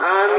I'm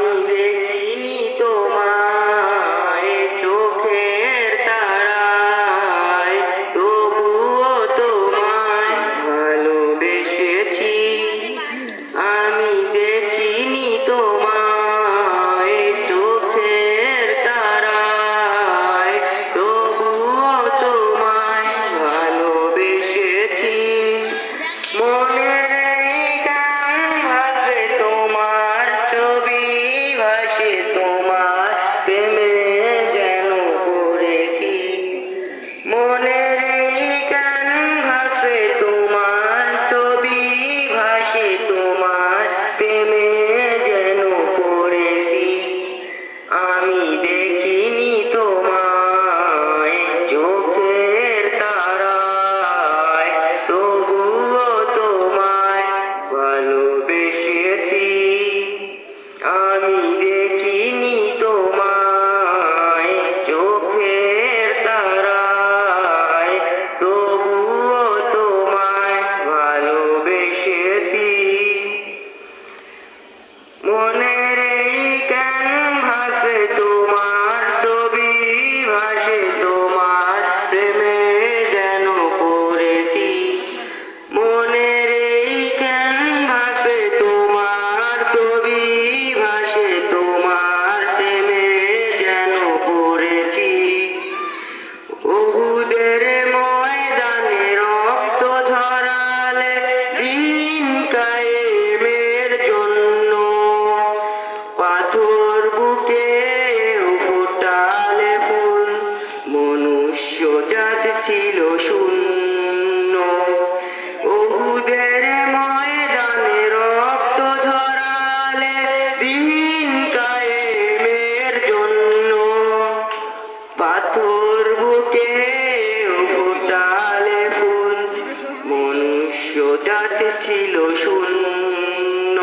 ছিল শূন্য।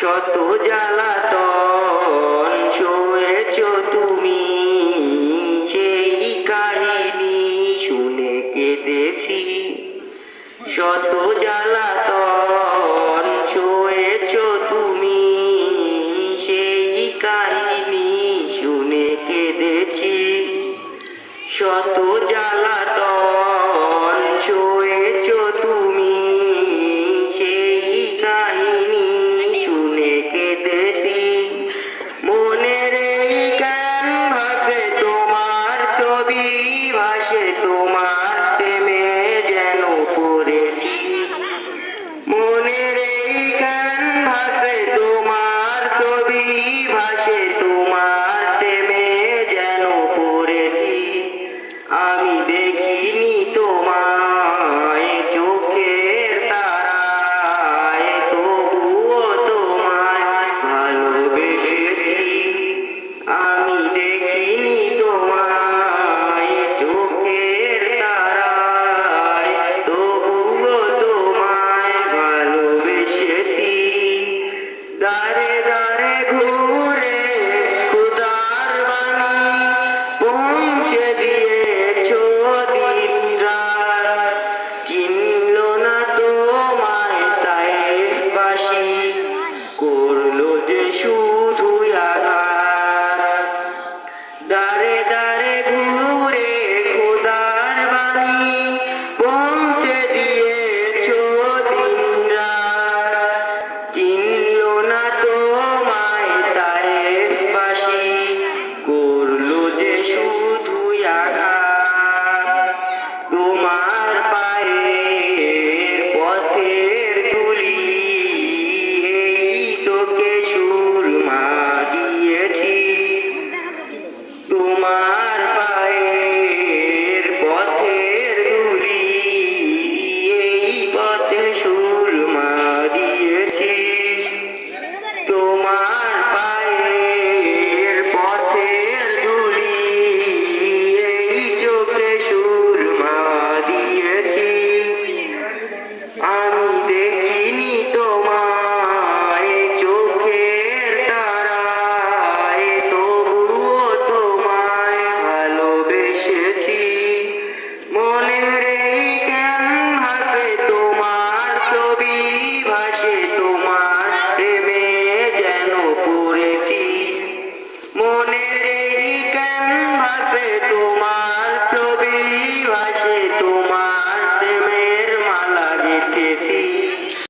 শত জ্বালাতন শোয়েছ তুমি সেই কাহিনী শুনে কেঁদেছি। শত জ্বালাতন শোয়েছ তুমি সেই কাহিনী শুনে কেঁদেছি। শত জ্বালাতন আমি দেখি এই ক্যানভাসে তোমার